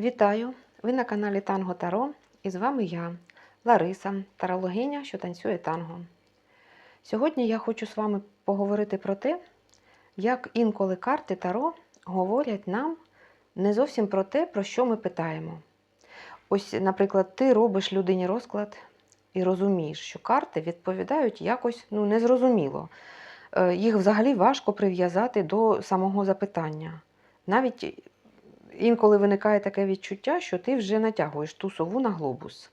Вітаю! Ви на каналі Танго Таро і з вами я, Лариса, тарологиня, що танцює танго. Сьогодні я хочу з вами поговорити про те, як інколи карти Таро говорять нам не зовсім про те, про що ми питаємо. Ось, наприклад, ти робиш людині розклад і розумієш, що карти відповідають якось ну, незрозуміло. Е, Їх взагалі важко прив'язати до самого запитання. Навіть інколи виникає таке відчуття, що ти вже натягуєш ту сову на глобус.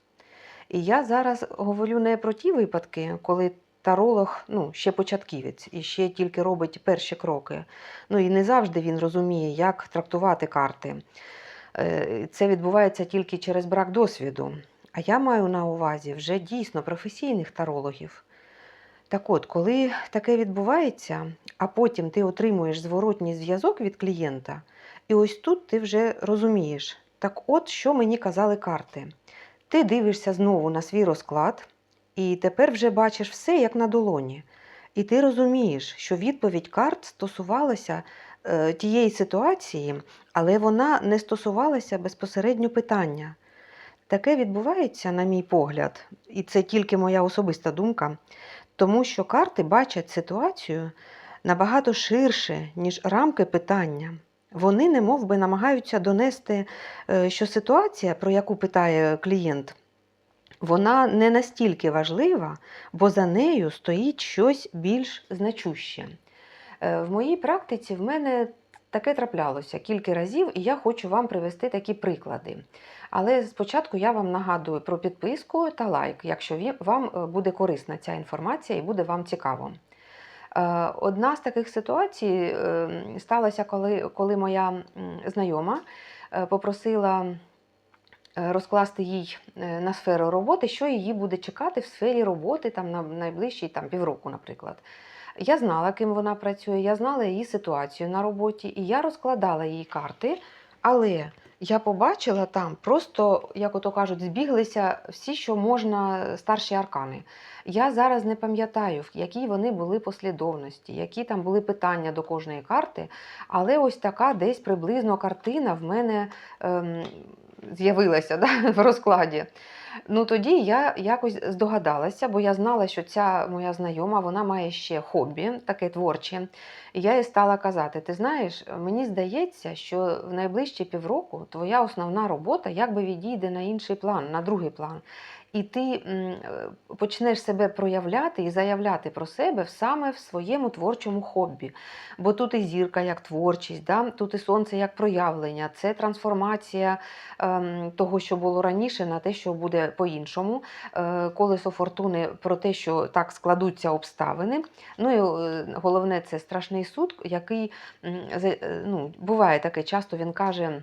І я зараз говорю не про ті випадки, коли таролог ну, ще початківець і ще тільки робить перші кроки. Ну і не завжди він розуміє, як трактувати карти. Е, Це відбувається тільки через брак досвіду. А я маю на увазі вже дійсно професійних тарологів. Так от, коли таке відбувається, а потім ти отримуєш зворотній зв'язок від клієнта, і ось тут ти вже розумієш, так от що мені казали карти. Ти дивишся знову на свій розклад, і тепер вже бачиш все як на долоні. І ти розумієш, що відповідь карт стосувалася е, тієї ситуації, але вона не стосувалася безпосередньо питання. Таке відбувається, на мій погляд, і це тільки моя особиста думка, тому що карти бачать ситуацію набагато ширше, ніж рамки питання. Вони не мов би намагаються донести, е, що ситуація, про яку питає клієнт, вона не настільки важлива, бо за нею стоїть щось більш значуще. Е, В моїй практиці в мене таке траплялося кілька разів, і я хочу вам привести такі приклади. Але спочатку я вам нагадую про підписку та лайк, якщо вам е, буде корисна ця інформація і буде вам цікаво. Е, Одна з таких ситуацій е, сталася, коли, коли моя знайома е, попросила е, розкласти їй на сферу роботи, що її буде чекати в сфері роботи там, на найближчі там, півроку, наприклад. Я знала, ким вона працює, я знала її ситуацію на роботі, і я розкладала їй карти, але я побачила там просто, як ото кажуть, збіглися всі, що можна, старші аркани. Я зараз не пам'ятаю, в якій вони були послідовності, які там були питання до кожної карти, але ось така десь приблизно картина в мене ем, з'явилася да, в розкладі. Ну тоді я якось здогадалася, бо я знала, що ця моя знайома вона має ще хобі, таке творче. І я їй стала казати: ти знаєш, мені здається, що в найближчі півроку твоя основна робота якби відійде на інший план, на другий план. І ти е, почнеш себе проявляти і заявляти про себе саме в своєму творчому хобі. Бо тут і зірка як творчість, да? тут і сонце як проявлення, це трансформація ем, того, що було раніше, на те, що буде по-іншому. Е, колесо фортуни про те, що так складуться обставини. Ну і е, головне, це страшний суд, який ну, буває таке, часто він каже.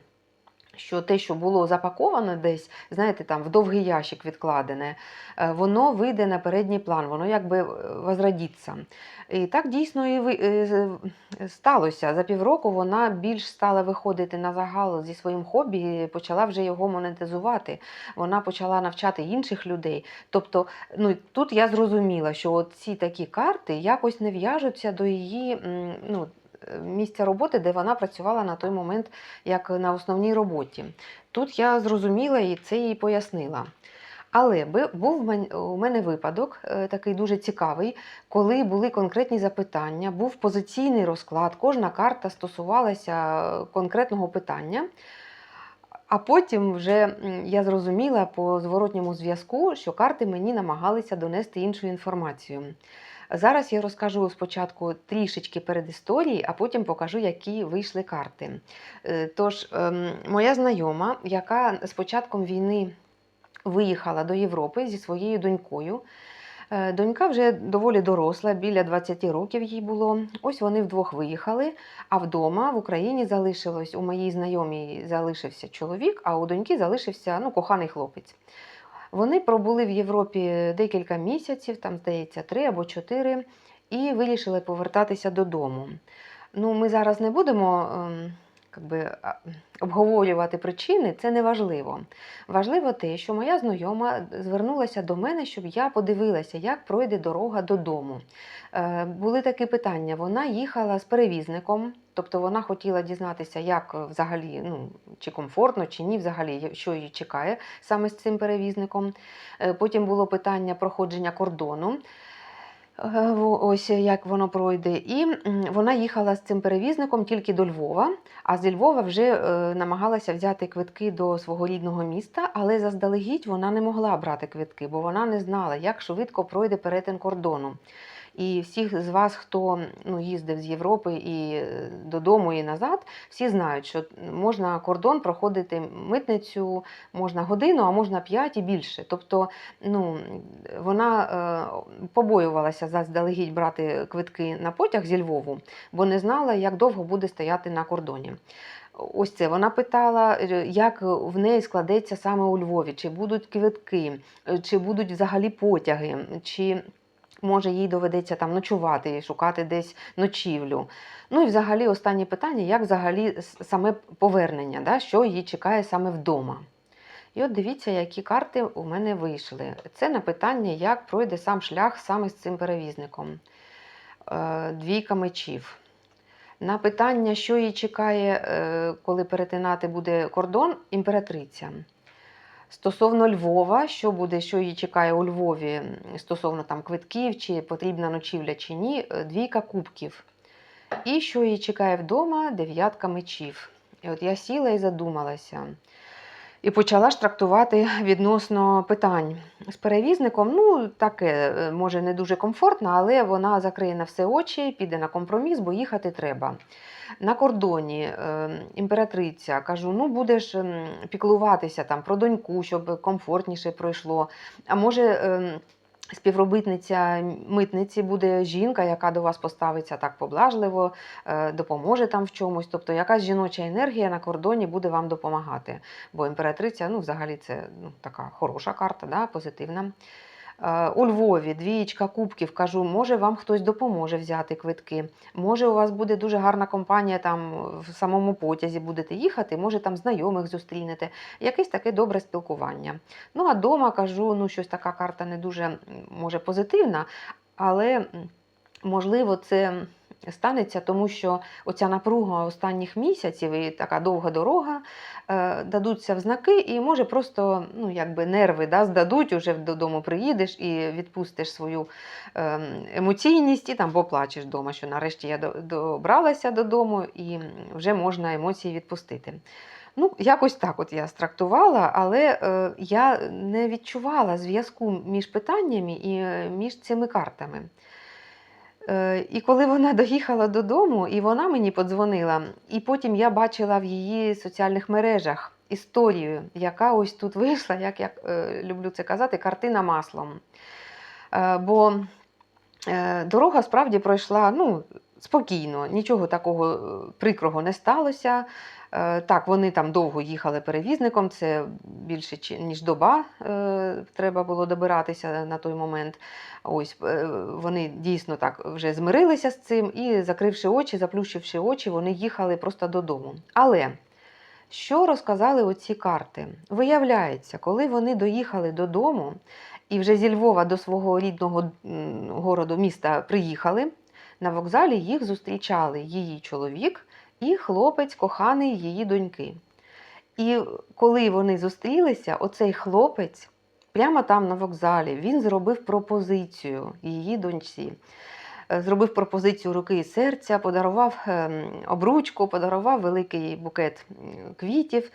Що те, що було запаковане десь, знаєте, там в довгий ящик відкладене, е, воно вийде на передній план, воно якби е, возродиться. І так дійсно і е, сталося. За півроку вона більш стала виходити на загал зі своїм хобі, і почала вже його монетизувати. Вона почала навчати інших людей. Тобто, ну тут я зрозуміла, що ці такі карти якось не в'яжуться до її ну, місця роботи, де вона працювала на той момент як на основній роботі. Тут я зрозуміла і це їй пояснила. Але був у мене випадок е, такий дуже цікавий, коли були конкретні запитання, був позиційний розклад, кожна карта стосувалася е, конкретного питання. А потім вже я зрозуміла по зворотньому зв'язку, що карти мені намагалися донести іншу інформацію. Зараз я розкажу спочатку трішечки перед історії, а потім покажу, які вийшли карти. Е, Тож, ем, моя знайома, яка з початком війни виїхала до Європи зі своєю донькою. Е, Донька вже доволі доросла, біля 20 років їй було. Ось вони вдвох виїхали, а вдома в Україні залишилось у моїй знайомій залишився чоловік, а у доньки залишився ну, коханий хлопець. Вони пробули в Європі декілька місяців, там, здається, три або чотири, і вирішили повертатися додому. Ну, ми зараз не будемо ем, би, обговорювати причини, це не важливо. Важливо те, що моя знайома звернулася до мене, щоб я подивилася, як пройде дорога додому. Е, були такі питання. Вона їхала з перевізником Тобто вона хотіла дізнатися, як е, взагалі, ну, чи комфортно, чи ні, взагалі, що її чекає саме з цим перевізником. Е, Потім було питання проходження кордону. Е, Ось як воно пройде. І вона їхала з цим перевізником тільки до Львова, а зі Львова вже намагалася взяти квитки до свого рідного міста, але заздалегідь вона не могла брати квитки, бо вона не знала, як швидко пройде перетин кордону. І всіх з вас, хто ну, їздив з Європи і е, додому, і назад, всі знають, що можна кордон проходити митницю, можна годину, а можна 5 і більше. Тобто ну, вона е, побоювалася заздалегідь брати квитки на потяг зі Львову, бо не знала, як довго буде стояти на кордоні. Ось це вона питала, е, як в неї складеться саме у Львові, чи будуть квитки, е, чи будуть взагалі потяги, чи може їй доведеться там ночувати, шукати десь ночівлю. Ну і взагалі останнє питання, як взагалі саме повернення, да, що її чекає саме вдома. І от дивіться, які карти у мене вийшли. Це на питання, як пройде сам шлях саме з цим перевізником. Е, Двійка мечів. На питання, що її чекає, е, коли перетинати буде кордон, імператриця. Стосовно Львова, що буде, що її чекає у Львові стосовно там квитків, чи потрібна ночівля, чи ні, е, двійка кубків. І що її чекає вдома, дев'ятка мечів. І от я сіла і задумалася. І почала ж трактувати відносно питань з перевізником. Ну, таке, е, може, не дуже комфортно, але вона закриє на все очі, піде на компроміс, бо їхати треба. На кордоні е, імператриця кажу: ну будеш ем, піклуватися там про доньку, щоб комфортніше пройшло. А може. Співробітниця митниці буде жінка, яка до вас поставиться так поблажливо, е, допоможе там в чомусь. Тобто якась жіноча енергія на кордоні буде вам допомагати. Бо імператриця, ну, взагалі, це ну, така хороша карта, да, позитивна. Е, У Львові двічка кубків, кажу, може вам хтось допоможе взяти квитки. Може, у вас буде дуже гарна компанія там в самому потязі будете їхати, може там знайомих зустрінете, якесь таке добре спілкування. Ну а дома кажу, ну щось така карта не дуже може позитивна, але можливо це станеться, тому що оця напруга останніх місяців і така довга дорога е, дадуться в знаки, і може просто ну, якби нерви да, здадуть, уже додому приїдеш і відпустиш свою е, емоційність, і там поплачеш вдома, що нарешті я добралася додому і вже можна емоції відпустити. Ну, якось так от я страктувала, але е, я не відчувала зв'язку між питаннями і е, між цими картами. Е, І коли вона доїхала додому, і вона мені подзвонила, і потім я бачила в її соціальних мережах історію, яка ось тут вийшла, як я е, люблю це казати, картина маслом. Е, Бо дорога справді пройшла ну, спокійно, нічого такого прикрого не сталося. Е, Так, вони там довго їхали перевізником, це більше ніж доба е, треба було добиратися на той момент. Ось е, вони дійсно так вже змирилися з цим і, закривши очі, заплющивши очі, вони їхали просто додому. Але що розказали оці карти? Виявляється, коли вони доїхали додому і вже зі Львова до свого рідного городу міста приїхали, на вокзалі їх зустрічали її чоловік і хлопець, коханий її доньки. І коли вони зустрілися, оцей хлопець прямо там на вокзалі він зробив пропозицію її доньці. Е, Зробив пропозицію руки і серця, подарував ем, обручку, подарував великий букет квітів.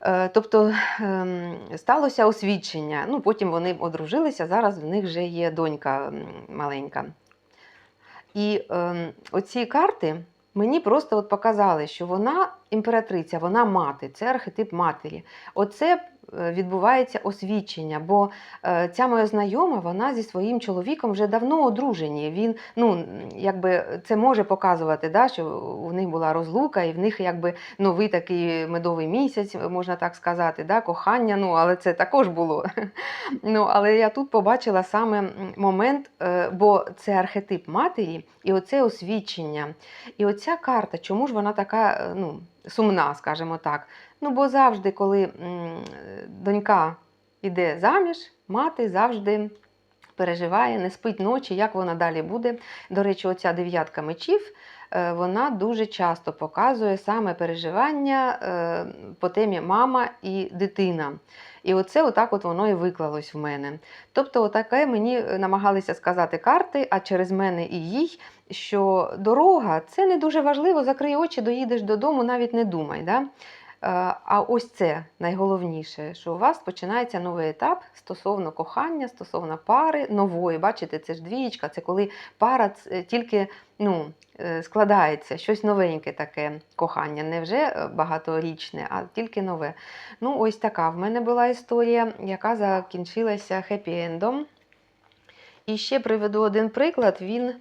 Е, Тобто ем, сталося освідчення. Ну, потім вони одружилися, зараз в них вже є донька маленька. І ем, оці карти мені просто от показали, що вона імператриця, вона мати, це архетип матері. Оце відбувається освідчення, бо е, ця моя знайома, вона зі своїм чоловіком вже давно одружені. Він, ну, якби це може показувати, да, що у них була розлука, і в них якби новий такий медовий місяць, можна так сказати, да, кохання, ну, але це також було. Ну, але я тут побачила саме момент, е, бо це архетип матері, і оце освідчення. І оця карта, чому ж вона така е, ну, сумна, скажімо так. Ну, бо завжди, коли донька йде заміж, мати завжди переживає, не спить ночі, як вона далі буде. До речі, оця дев'ятка мечів. е, вона дуже часто показує саме переживання е, по темі мама і дитина. І оце отак от воно і виклалось в мене. Тобто, отаке мені намагалися сказати карти, а через мене і їй, що дорога це не дуже важливо, закрий очі, доїдеш додому, навіть не думай. Да? Е, А ось це найголовніше, що у вас починається новий етап стосовно кохання, стосовно пари нової. Бачите, це ж двієчка, це коли пара тільки ну, е, складається, щось новеньке таке кохання, не вже е, багаторічне, а тільки нове. Ну, ось така в мене була історія, яка закінчилася хеппі-ендом. І ще приведу один приклад. Він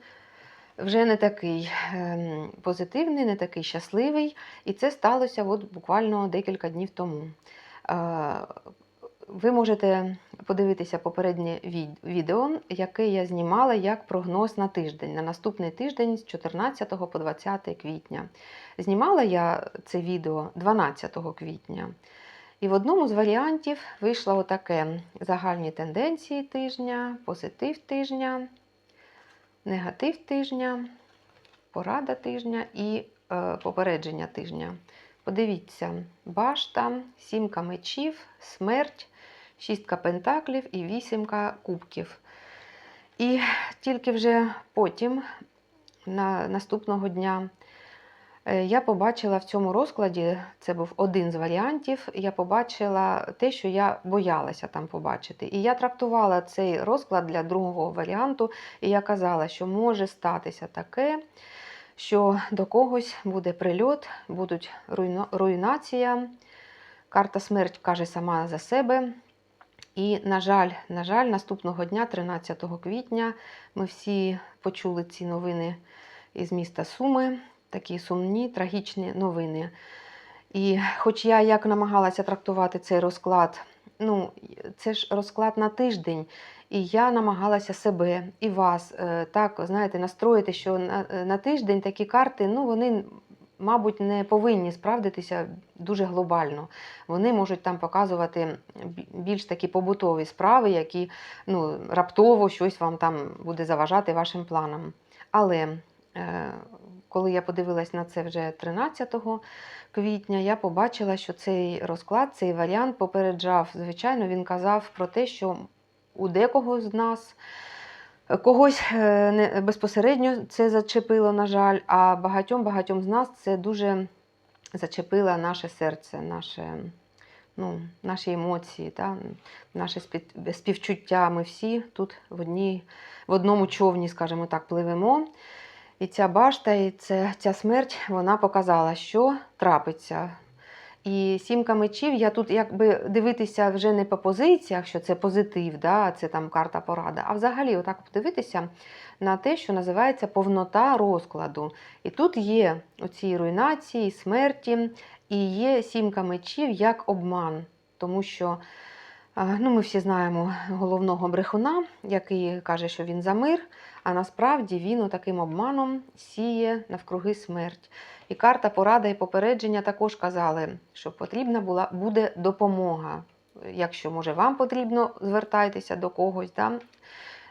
вже не такий ем, позитивний, не такий щасливий. І це сталося от буквально декілька днів тому. Е, Ви можете подивитися попереднє відео, яке я знімала як прогноз на тиждень, на наступний тиждень з 14 по 20 квітня. Знімала я це відео 12 квітня. І в одному з варіантів вийшло отаке: загальні тенденції тижня, позитив тижня, негатив тижня, порада тижня і е, попередження тижня. Подивіться, башта, сімка мечів, смерть, шістка пентаклів і вісімка кубків. І тільки вже потім, на наступного дня, я побачила в цьому розкладі, це був один з варіантів, я побачила те, що я боялася там побачити. І я трактувала цей розклад для другого варіанту, і я казала, що може статися таке, що до когось буде прильот, будуть руйнація. Карта смерть каже сама за себе. І, на жаль, на жаль, наступного дня, 13 квітня, ми всі почули ці новини із міста Суми, такі сумні, трагічні новини. І хоч я як намагалася трактувати цей розклад, ну, це ж розклад на тиждень, і я намагалася себе і вас е, так, знаєте, настроїти, що на, е, на тиждень такі карти, ну, вони, мабуть, не повинні справдитися дуже глобально. Вони можуть там показувати більш такі побутові справи, які ну, раптово щось вам там буде заважати вашим планам. Але е, коли я подивилась на це вже 13 квітня, я побачила, що цей розклад, цей варіант попереджав. Звичайно, він казав про те, що у декого з нас е, когось е, безпосередньо це зачепило, на жаль, а багатьом-багатьом з нас це дуже зачепило наше серце, наше, ну, наші емоції, та, наше співчуття. Ми всі тут в, одній, в одному човні, скажімо так, пливемо. І ця башта, і це, ця смерть, вона показала, що трапиться. І сімка мечів, я тут якби дивитися вже не по позиціях, що це позитив, да, це там карта порада, а взагалі отак подивитися на те, що називається повнота розкладу. І тут є оці руйнації, смерті, і є сімка мечів як обман. Тому що ну, ми всі знаємо головного брехуна, який каже, що він за мир, а насправді він таким обманом сіє навкруги смерть. І карта порада і попередження також казали, що потрібна була буде допомога. Якщо може вам потрібно, звертайтеся до когось, да?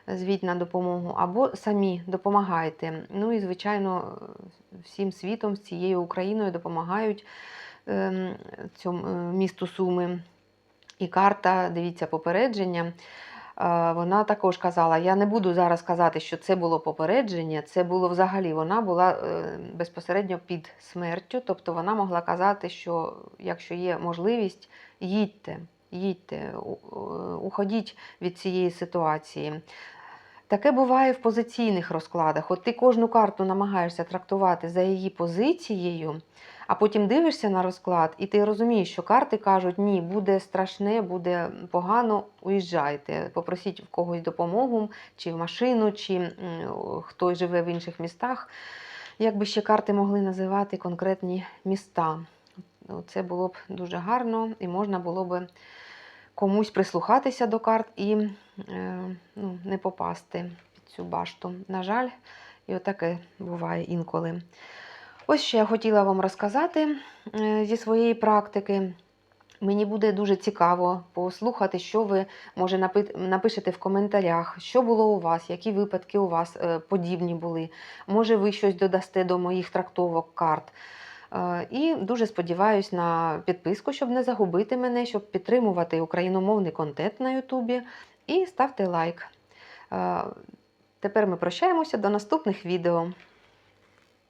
звіть на допомогу, або самі допомагайте. Ну і, звичайно, всім світом, з цією Україною допомагають ем, цьому е, місту Суми. І карта, дивіться, попередження. е, Вона також казала: я не буду зараз казати, що це було попередження, це було взагалі. Вона була е, безпосередньо під смертю. Тобто вона могла казати, що якщо є можливість, їдьте, їдьте, е, уходіть від цієї ситуації. Таке буває в позиційних розкладах. От ти кожну карту намагаєшся трактувати за її позицією, а потім дивишся на розклад, і ти розумієш, що карти кажуть, ні, буде страшне, буде погано, уїжджайте, попросіть в когось допомогу, чи в машину, чи м, хтось живе в інших містах. Якби ще карти могли називати конкретні міста. Це було б дуже гарно і можна було б комусь прислухатися до карт і е, ну, не попасти під цю башту. На жаль, і отаке буває інколи. Ось що я хотіла вам розказати е, зі своєї практики. Мені буде дуже цікаво послухати, що ви може напишете в коментарях, що було у вас, які випадки у вас е, подібні були. Може, ви щось додасте до моїх трактовок карт. Е, І дуже сподіваюся на підписку, щоб не загубити мене, щоб підтримувати україномовний контент на Ютубі. І ставте лайк. Тепер ми прощаємося до наступних відео.